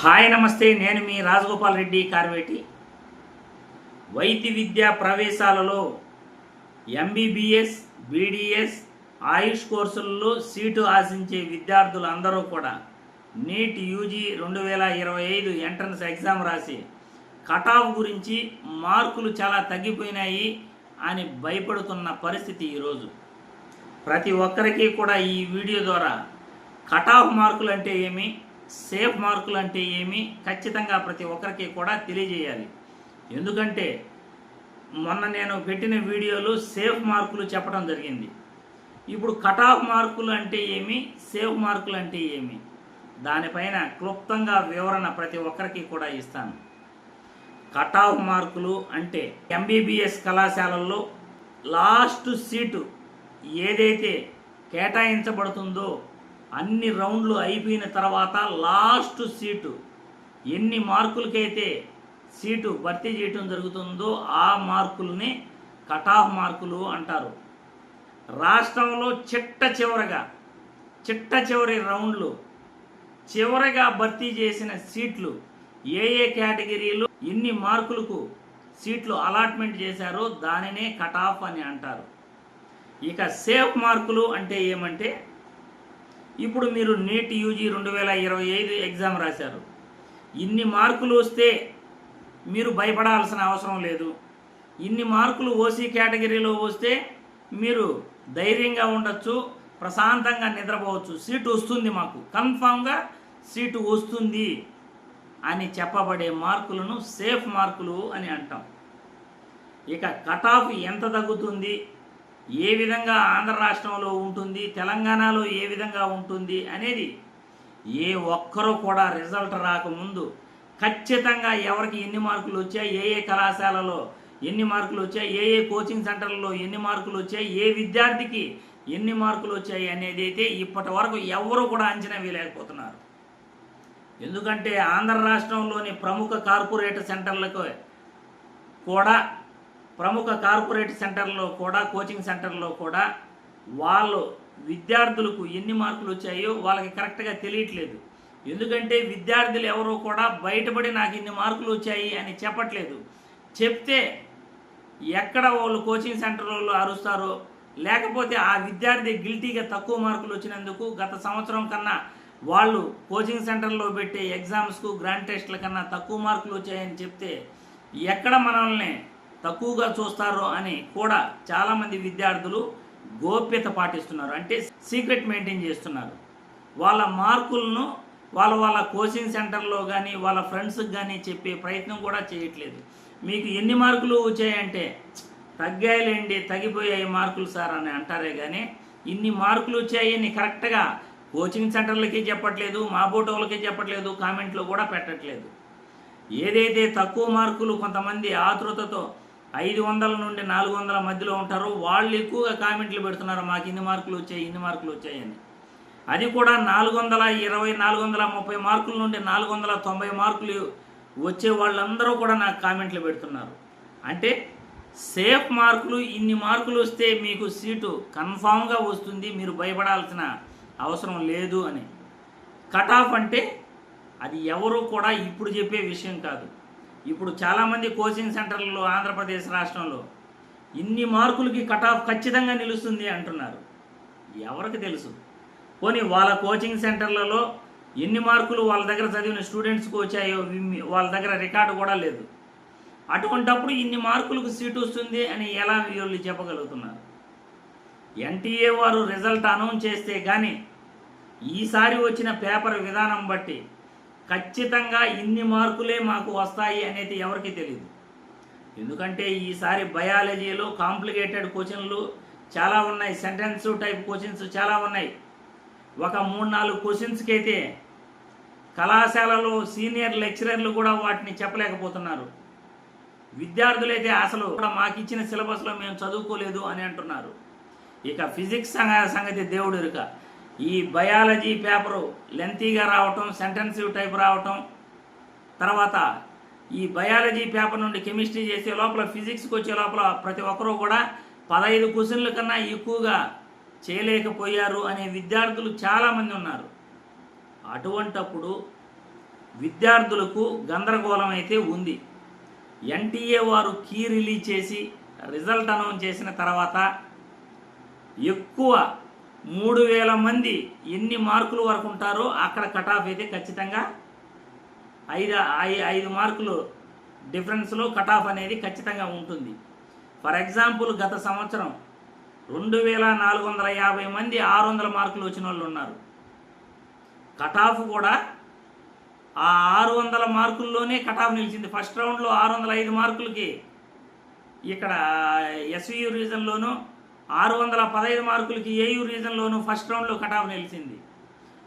Hi నమస్తే. నేను మీ రాజగోపాల్ రెడ్డి కార్వేటి. వైద్య విద్యా ప్రవేశాలలో ఎంబీబీఎస్ బీడీఎస్ ఆయుష్ కోర్సుల్లో సీటు ఆశించే విద్యార్థులు అందరూ కూడా నీట్ యూజీ రెండు వేల ఇరవై ఐదు ఎంట్రన్స్ ఎగ్జామ్ రాసి కటాఫ్ గురించి మార్కులు చాలా తగ్గిపోయినాయి అని భయపడుతున్న పరిస్థితి ఈరోజు. ప్రతి ఒక్కరికి కూడా ఈ వీడియో ద్వారా కటాఫ్ మార్కులు అంటే ఏమి? సేఫ్ మార్కులు అంటే ఏమి? ఖచ్చితంగా ప్రతి ఒక్కరికి కూడా తెలియజేయాలి. ఎందుకంటే మొన్న నేను పెట్టిన వీడియోలు సేఫ్ మార్కులు చెప్పడం జరిగింది. ఇప్పుడు కట్ ఆఫ్ మార్కులు అంటే ఏమి? సేఫ్ మార్కులు అంటే ఏమి? దానిపైన క్లుప్తంగా వివరణ ప్రతి ఒక్కరికి కూడా ఇస్తాను. కట్ ఆఫ్ మార్కులు అంటే ఎంబీబీఎస్ కళాశాలల్లో లాస్ట్ సీటు ఏదైతే కేటాయించబడుతుందో అన్ని రౌండ్లు అయిపోయిన తర్వాత లాస్ట్ సీటు. ఎన్ని మార్కులకైతే సీటు భర్తీ చేయటం జరుగుతుందో ఆ మార్కుల్ని కటాఫ్ మార్కులు అంటారు. రాష్ట్రంలో చిట్ట చివరగా చిట్ట చివరి రౌండ్లు చివరగా భర్తీ చేసిన సీట్లు ఏ ఏ కేటగిరీలో ఎన్ని మార్కులకు సీట్లు అలాట్మెంట్ చేశారో దానినే కటాఫ్ అని అంటారు. ఇక సేఫ్ మార్కులు అంటే ఏమంటే ఇప్పుడు మీరు నీట్ యూజీ రెండు వేల ఇరవై ఐదు ఎగ్జామ్ రాశారు. ఇన్ని మార్కులు వస్తే మీరు భయపడాల్సిన అవసరం లేదు. ఇన్ని మార్కులు ఓసీ కేటగిరీలో వస్తే మీరు ధైర్యంగా ఉండొచ్చు ప్రశాంతంగా నిద్రపోవచ్చు. సీటు వస్తుంది మాకు. కన్ఫామ్గా సీటు వస్తుంది అని చెప్పబడే మార్కులను సేఫ్ మార్కులు అని అంటాం. ఇక కట్ ఆఫ్ ఎంత తగ్గుతుంది? ఏ విధంగా ఆంధ్ర రాష్ట్రంలో ఉంటుంది తెలంగాణలో ఏ విధంగా ఉంటుంది అనేది ఏ ఒక్కరూ కూడా రిజల్ట్ రాకముందు ఖచ్చితంగా ఎవరికి ఎన్ని మార్కులు వచ్చాయి ఏ ఏ కళాశాలలో ఎన్ని మార్కులు వచ్చాయి ఏ ఏ కోచింగ్ సెంటర్లలో ఎన్ని మార్కులు వచ్చాయి ఏ విద్యార్థికి ఎన్ని మార్కులు వచ్చాయి అనేది అయితే ఇప్పటి వరకు ఎవరు కూడా అంచనా వేయలేకపోతున్నారు. ఎందుకంటే ఆంధ్ర రాష్ట్రంలోని ప్రముఖ కార్పొరేట్ సెంటర్లకు కూడా ప్రముఖ కార్పొరేట్ సెంటర్లో కూడా కోచింగ్ సెంటర్లో కూడా వాళ్ళు విద్యార్థులకు ఎన్ని మార్కులు వచ్చాయో వాళ్ళకి కరెక్ట్గా తెలియట్లేదు. ఎందుకంటే విద్యార్థులు ఎవరో కూడా బయటపడి నాకు ఇన్ని మార్కులు వచ్చాయి అని చెప్పట్లేదు. చెప్తే ఎక్కడ వాళ్ళు కోచింగ్ సెంటర్ వాళ్ళు అరుస్తారో లేకపోతే ఆ విద్యార్థి గిల్టీగా తక్కువ మార్కులు వచ్చినందుకు గత సంవత్సరం కన్నా వాళ్ళు కోచింగ్ సెంటర్లో పెట్టే ఎగ్జామ్స్కు గ్రాండ్ టెస్ట్ల కన్నా తక్కువ మార్కులు వచ్చాయని చెప్తే ఎక్కడ మనల్ని తక్కువగా చూస్తారో అని కూడా చాలామంది విద్యార్థులు గోప్యత పాటిస్తున్నారు. అంటే సీక్రెట్ మెయింటైన్ చేస్తున్నారు. వాళ్ళ మార్కులను వాళ్ళ వాళ్ళ కోచింగ్ సెంటర్లో కానీ వాళ్ళ ఫ్రెండ్స్కి కానీ చెప్పే ప్రయత్నం కూడా చేయట్లేదు. మీకు ఎన్ని మార్కులు వచ్చాయంటే తగ్గాయిలేండి తగ్గిపోయాయి మార్కులు సార్ అని అంటారే కానీ ఇన్ని మార్కులు వచ్చాయని కరెక్ట్గా కోచింగ్ సెంటర్లకి చెప్పట్లేదు మా బోటోలకి చెప్పట్లేదు కామెంట్లో కూడా పెట్టట్లేదు. ఏదైతే తక్కువ మార్కులు కొంతమంది ఆతృతతో ఐదు వందల నుండి నాలుగు వందల మధ్యలో ఉంటారో. వాళ్ళు ఎక్కువగా కామెంట్లు పెడుతున్నారు మాకు ఇన్ని మార్కులు వచ్చాయి ఇన్ని మార్కులు వచ్చాయని అది కూడా నాలుగు వందల ఇరవై నాలుగు వందల ముప్పై మార్కుల నుండి నాలుగు వందల తొంభై మార్కులు వచ్చే వాళ్ళందరూ కూడా నాకు కామెంట్లు పెడుతున్నారు. అంటే సేఫ్ మార్కులు ఇన్ని మార్కులు వస్తే మీకు సీటు కన్ఫామ్గా వస్తుంది మీరు భయపడాల్సిన అవసరం లేదు అని. కట్ ఆఫ్ అంటే అది ఎవరు కూడా ఇప్పుడు చెప్పే విషయం కాదు. ఇప్పుడు చాలామంది కోచింగ్ సెంటర్లలో ఆంధ్రప్రదేశ్ రాష్ట్రంలో ఇన్ని మార్కులకి కట్ ఆఫ్ ఖచ్చితంగా నిలుస్తుంది అంటున్నారు. ఎవరికి తెలుసు? పోనీ వాళ్ళ కోచింగ్ సెంటర్లలో ఎన్ని మార్కులు వాళ్ళ దగ్గర చదివిన స్టూడెంట్స్కి వచ్చాయో వాళ్ళ దగ్గర రికార్డు కూడా లేదు. అటువంటప్పుడు ఇన్ని మార్కులకు సీటు వస్తుంది అని ఎలా వీళ్ళు చెప్పగలుగుతున్నారు? ఎన్టీఏ వారు రిజల్ట్ అనౌన్స్ చేస్తే కానీ ఈసారి వచ్చిన పేపర్ విధానం బట్టి ఖచ్చితంగా ఇన్ని మార్కులే మాకు వస్తాయి అనేది ఎవరికి తెలియదు ఎందుకంటే ఈసారి బయాలజీలో కాంప్లికేటెడ్ క్వశ్చన్లు చాలా ఉన్నాయి. సెంటెన్స్ టైప్ క్వశ్చన్స్ చాలా ఉన్నాయి. ఒక మూడు నాలుగు క్వశ్చన్స్కి అయితే కళాశాలలో సీనియర్ లెక్చరర్లు కూడా వాటిని చెప్పలేకపోతున్నారు. విద్యార్థులైతే అసలు కూడా మాకు ఇచ్చిన సిలబస్లో మేము చదువుకోలేదు అని అంటున్నారు. ఇక ఫిజిక్స్ సంగతి దేవుడు ఇరుక ఈ బయాలజీ పేపరు లెంతీగా రావటం సెంటెన్సివ్ టైప్ రావటం తర్వాత ఈ బయాలజీ పేపర్ నుండి కెమిస్ట్రీ చేసే లోపల ఫిజిక్స్కి వచ్చే లోపల ప్రతి ఒక్కరూ కూడా పదహైదు క్వశ్చన్ల కన్నా ఎక్కువగా చేయలేకపోయారు అనే విద్యార్థులు చాలామంది ఉన్నారు. అటువంటప్పుడు విద్యార్థులకు గందరగోళం అయితే ఉంది. ఎన్టీఏ వారు కీ రిలీజ్ చేసి రిజల్ట్ అనౌన్స్ చేసిన తర్వాత ఎక్కువ మూడు వేల మంది ఎన్ని మార్కులు వరకు ఉంటారో అక్కడ కట్ ఆఫ్ అయితే ఖచ్చితంగా ఐదు ఐ- ఐదు మార్కులు డిఫరెన్స్లో కట్ ఆఫ్ అనేది ఖచ్చితంగా ఉంటుంది. ఫర్ ఎగ్జాంపుల్ గత సంవత్సరం రెండు వేల నాలుగు వందల యాభై మంది ఆరు వందల మార్కులు వచ్చిన వాళ్ళు ఉన్నారు. కట్ ఆఫ్ కూడా ఆ ఆరు వందల మార్కుల్లోనే కట్ ఆఫ్ నిలిచింది. ఫస్ట్ రౌండ్లో ఆరు వందల ఐదు మార్కులకి ఇక్కడ ఎస్వియు రీజన్లోనూ ఆరు వందల పదహైదు మార్కులకి ఏయూ రీజన్లోనూ ఫస్ట్ రౌండ్లో కటాఫ్ నిలిచింది.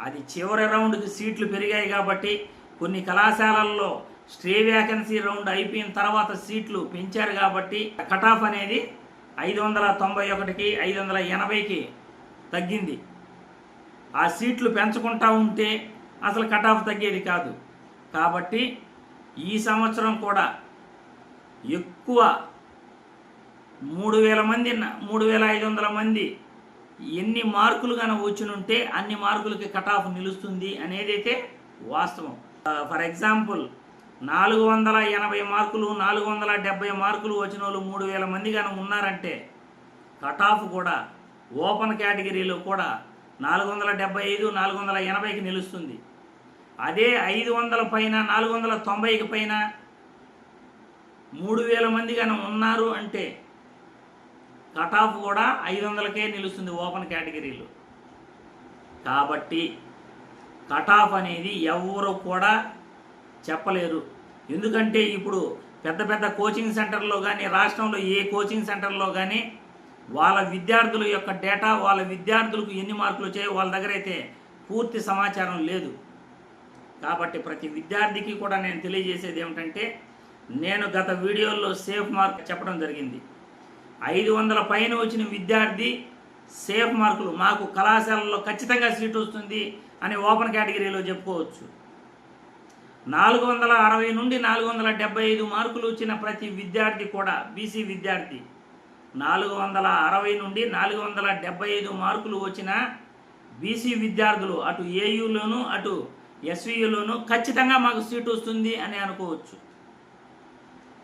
అది చివరి రౌండ్కి సీట్లు పెరిగాయి కాబట్టి కొన్ని కళాశాలల్లో స్ట్రే వ్యాకెన్సీ రౌండ్ అయిపోయిన తర్వాత సీట్లు పెంచారు కాబట్టి కటాఫ్ అనేది ఐదు వందల తొంభై ఒకటికి ఐదు వందల ఎనభైకి తగ్గింది. ఆ సీట్లు పెంచుకుంటా ఉంటే అసలు కటాఫ్ తగ్గేది కాదు. కాబట్టి ఈ సంవత్సరం కూడా ఎక్కువ మూడు వేల మంది మూడు వేల ఐదు వందల మంది. ఎన్ని మార్కులు కనుక వచ్చినుంటే అన్ని మార్కులకి కట్ ఆఫ్ నిలుస్తుంది అయితే వాస్తవం. ఫర్ ఎగ్జాంపుల్ నాలుగు వందల ఎనభై మార్కులు నాలుగు వందల డెబ్బై మార్కులు వచ్చిన వాళ్ళు మూడు వేల మంది కనుక ఉన్నారంటే కట్ ఆఫ్ కూడా ఓపెన్ కేటగిరీలో కూడా నాలుగు వందల డెబ్బై ఐదు నాలుగు వందల ఎనభైకి నిలుస్తుంది. అదే ఐదు వందల పైన నాలుగు వందల తొంభైకి పైన మూడు వేల మంది కనుక ఉన్నారు అంటే కట్ ఆఫ్ కూడా ఐదు వందలకే నిలుస్తుంది ఓపెన్ కేటగిరీలు. కాబట్టి కట్ ఆఫ్ అనేది ఎవరు కూడా చెప్పలేరు ఎందుకంటే ఇప్పుడు పెద్ద పెద్ద కోచింగ్ సెంటర్లో కానీ రాష్ట్రంలో ఏ కోచింగ్ సెంటర్లో కానీ వాళ్ళ విద్యార్థుల యొక్క డేటా వాళ్ళ విద్యార్థులకు ఎన్ని మార్కులు వచ్చాయో వాళ్ళ దగ్గర అయితే పూర్తి సమాచారం లేదు. కాబట్టి ప్రతి విద్యార్థికి కూడా నేను తెలియజేసేది ఏమిటంటే నేను గత వీడియోల్లో సేఫ్ మార్క్ చెప్పడం జరిగింది. ఐదు వందల పైన వచ్చిన విద్యార్థి సేఫ్ మార్కులు. మాకు కళాశాలలో ఖచ్చితంగా సీట్ వస్తుంది అని ఓపెన్ కేటగిరీలో చెప్పుకోవచ్చు. నాలుగు వందల అరవై నుండి నాలుగు వందల డెబ్బై ఐదు మార్కులు వచ్చిన ప్రతి విద్యార్థి కూడా బీసీ విద్యార్థి. నాలుగు వందల అరవై నుండి నాలుగు వందల డెబ్బై ఐదు మార్కులు వచ్చిన బీసీ విద్యార్థులు అటు ఏయులోను అటు ఎస్వియులోను ఖచ్చితంగా మాకు సీట్ వస్తుంది అని అనుకోవచ్చు.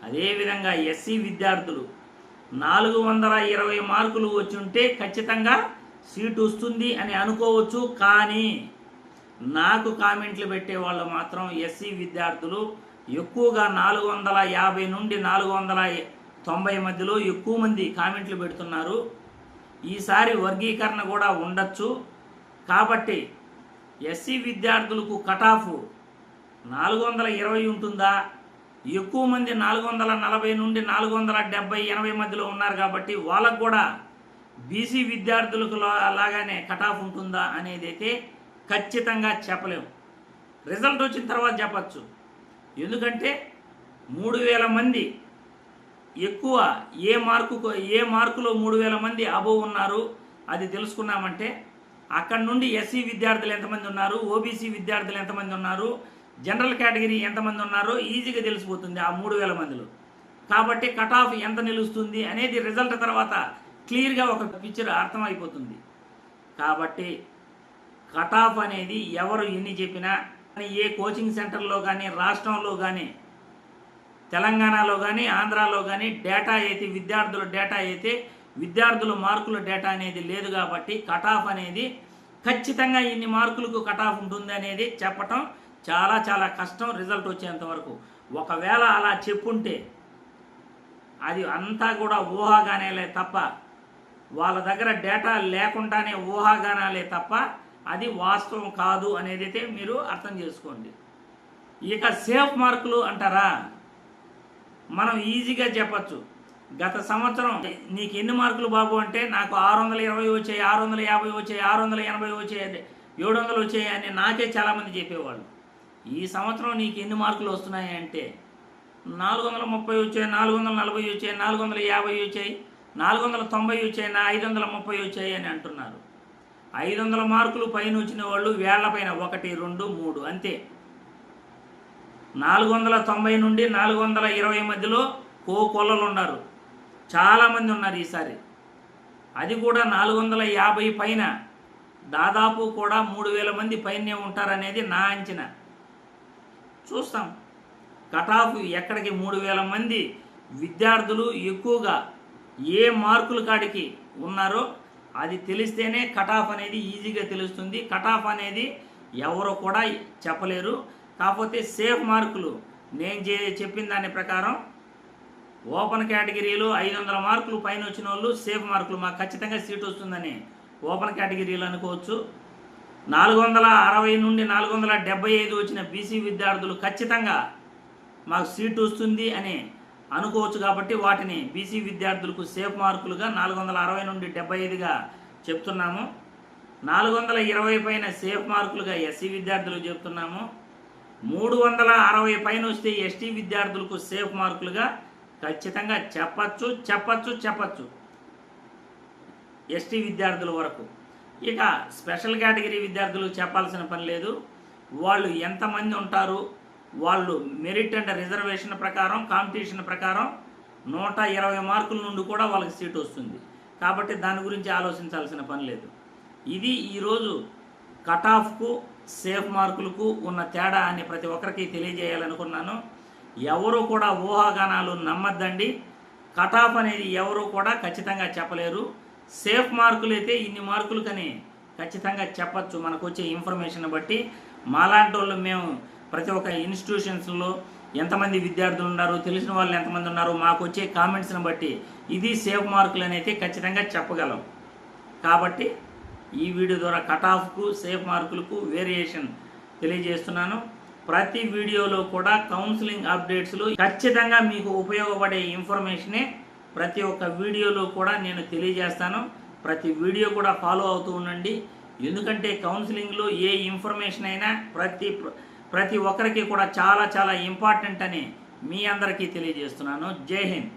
అదేవిధంగా ఎస్సీ విద్యార్థులు నాలుగు వందల ఇరవై మార్కులు వచ్చి ఉంటే ఖచ్చితంగా సీట్ వస్తుంది అని అనుకోవచ్చు కానీ నాకు కామెంట్లు పెట్టే వాళ్ళు మాత్రం ఎస్సీ విద్యార్థులు ఎక్కువగా నాలుగు వందల యాభై నుండి నాలుగు వందల తొంభై మధ్యలో ఎక్కువ మంది కామెంట్లు పెడుతున్నారు. ఈసారి వర్గీకరణ కూడా ఉండొచ్చు. కాబట్టి ఎస్సీ విద్యార్థులకు కటాఫ్ నాలుగు వందల ఇరవై ఉంటుందా? ఎక్కువ మంది నాలుగు వందల నలభై నుండి నాలుగు వందల డెబ్బై ఎనభై మధ్యలో ఉన్నారు కాబట్టి వాళ్ళకు కూడా బీసీ విద్యార్థులకు లాగానే కట్ ఆఫ్ ఉంటుందా అనేది అయితే ఖచ్చితంగా చెప్పలేము. రిజల్ట్ వచ్చిన తర్వాత చెప్పచ్చు. ఎందుకంటే మూడు వేల మంది ఎక్కువ ఏ మార్కు ఏ మార్కులో మూడు వేల మంది అబోవ్ ఉన్నారు అది తెలుసుకున్నామంటే అక్కడి నుండి ఎస్సీ విద్యార్థులు ఎంతమంది ఉన్నారు ఓబీసీ విద్యార్థులు ఎంతమంది ఉన్నారు జనరల్ కేటగిరీ ఎంతమంది ఉన్నారో ఈజీగా తెలిసిపోతుంది ఆ మూడు వేల మందిలో. కాబట్టి కట్ ఆఫ్ ఎంత నిలుస్తుంది అనేది రిజల్ట్ తర్వాత క్లియర్గా ఒక పిక్చర్ అర్థమైపోతుంది. కాబట్టి కట్ ఆఫ్ అనేది ఎవరు ఎన్ని చెప్పినా ఏ కోచింగ్ సెంటర్లో కానీ రాష్ట్రంలో కానీ తెలంగాణలో కానీ ఆంధ్రాలో కానీ డేటా అయితే విద్యార్థుల డేటా అయితే విద్యార్థుల మార్కుల డేటా అనేది లేదు కాబట్టి కట్ ఆఫ్ అనేది ఖచ్చితంగా ఇన్ని మార్కులకు కట్ ఆఫ్ ఉంటుంది అనేది చెప్పటం చాలా చాలా కష్టం రిజల్ట్ వచ్చేంత వరకు. ఒకవేళ అలా చెప్పుంటే అది అంతా కూడా ఊహాగానేలే తప్ప వాళ్ళ దగ్గర డేటా లేకుండానే ఊహాగానాలే తప్ప అది వాస్తవం కాదు అనేది అయితే మీరు అర్థం చేసుకోండి. ఇక సేఫ్ మార్కులు అంటారా? మనం ఈజీగా చెప్పచ్చు. గత సంవత్సరం నీకు ఎన్ని మార్కులు బాబు అంటే నాకు ఆరు వందల ఇరవై వచ్చాయి ఆరు వందల యాభై వచ్చాయి ఆరు వందల ఎనభై వచ్చాయి ఏడు వందలు వచ్చాయి అని నాకే చాలామంది చెప్పేవాళ్ళు. ఈ సంవత్సరం నీకు ఎన్ని మార్కులు వస్తున్నాయి అంటే? నాలుగు వందల ముప్పై వచ్చాయి నాలుగు వందల నలభై వచ్చాయి నాలుగు వందల యాభై వచ్చాయి నాలుగు వందల తొంభై వచ్చాయి నా ఐదు వందల ముప్పై వచ్చాయి అని అంటున్నారు. ఐదు వందల మార్కులు పైన వచ్చిన వాళ్ళు వేళ్ళ పైన ఒకటి రెండు మూడు అంతే. నాలుగు వందల తొంభై నుండి నాలుగు వందల ఇరవై మధ్యలో కో కొల్లలు ఉన్నారు. చాలామంది ఉన్నారు ఈసారి. అది కూడా నాలుగు వందల యాభై పైన దాదాపు కూడా మూడు వేల మంది పైనే ఉంటారనేది నా అంచనా. చూస్తాం. కట్ ఆఫ్ ఎక్కడికి మూడు వేల మంది విద్యార్థులు ఎక్కువగా ఏ మార్కుల కాడికి ఉన్నారో అది తెలిస్తేనే కట్ ఆఫ్ అనేది ఈజీగా తెలుస్తుంది. కట్ ఆఫ్ అనేది ఎవరు కూడా చెప్పలేరు. కాకపోతే సేఫ్ మార్కులు. నేను చెప్పిన దాని ప్రకారం ఓపెన్ కేటగిరీలో ఐదు వందల మార్కులు పైన వచ్చిన వాళ్ళు సేఫ్ మార్కులు. మాకు ఖచ్చితంగా సీట్ వస్తుందని ఓపెన్ కేటగిరీలు అనుకోవచ్చు. నాలుగు వందల అరవై నుండి నాలుగు వందల డెబ్బై ఐదు వచ్చిన బీసీ విద్యార్థులు ఖచ్చితంగా మాకు సీట్ వస్తుంది అని అనుకోవచ్చు కాబట్టి వాటిని బీసీ విద్యార్థులకు సేఫ్ మార్కులుగా నాలుగు వందల అరవై నుండి డెబ్బై ఐదుగా చెప్తున్నాము. నాలుగు వందల ఇరవై పైన సేఫ్ మార్కులుగా ఎస్సీ విద్యార్థులకు చెప్తున్నాము. మూడు వందల అరవై పైన వస్తే ఎస్టీ విద్యార్థులకు సేఫ్ మార్కులుగా ఖచ్చితంగా చెప్పచ్చు చెప్పచ్చు చెప్పచ్చు. ఎస్టీ విద్యార్థుల వరకు. ఇక స్పెషల్ కేటగిరీ విద్యార్థులు చెప్పాల్సిన పని లేదు. వాళ్ళు ఎంతమంది ఉంటారు? వాళ్ళు మెరిట్ అండ్ రిజర్వేషన్ ప్రకారం కాంపిటీషన్ ప్రకారం నూట ఇరవై మార్కుల నుండి కూడా వాళ్ళకి సీట్ వస్తుంది. కాబట్టి దాని గురించి ఆలోచించాల్సిన పని లేదు. ఇది ఈరోజు కట్ ఆఫ్కు సేఫ్ మార్కులకు ఉన్న తేడా అని ప్రతి ఒక్కరికి తెలియజేయాలనుకున్నాను. ఎవరు కూడా ఊహాగానాలు నమ్మద్దండి. కట్ ఆఫ్ అనేది ఎవరు కూడా ఖచ్చితంగా చెప్పలేరు. సేఫ్ మార్కులు అయితే ఇన్ని మార్కులు కానీ ఖచ్చితంగా చెప్పచ్చు. మనకు వచ్చే ఇన్ఫర్మేషన్ బట్టి మాలాంటి వాళ్ళు మేము ప్రతి ఒక్క ఇన్స్టిట్యూషన్స్లో ఎంతమంది విద్యార్థులు ఉన్నారు తెలిసిన వాళ్ళు ఎంతమంది ఉన్నారు మాకు వచ్చే కామెంట్స్ని బట్టి ఇది సేఫ్ మార్కులు అనేది అయితే ఖచ్చితంగా చెప్పగలం. కాబట్టి ఈ వీడియో ద్వారా కట్ ఆఫ్కు సేఫ్ మార్కులకు వేరియేషన్ తెలియజేస్తున్నాను. ప్రతి వీడియోలో కూడా కౌన్సిలింగ్ అప్డేట్స్లో ఖచ్చితంగా మీకు ఉపయోగపడే ఇన్ఫర్మేషనే ప్రతి ఒక్క వీడియోలో కూడా నేను తెలియజేస్తాను. ప్రతి వీడియో కూడా ఫాలో అవుతూ ఉండండి. ఎందుకంటే కౌన్సిలింగ్లో ఏ ఇన్ఫర్మేషన్ అయినా ప్రతి ప్రతి ఒక్కరికి కూడా చాలా చాలా ఇంపార్టెంట్ అని మీ అందరికీ తెలియజేస్తున్నాను. జై హింద్.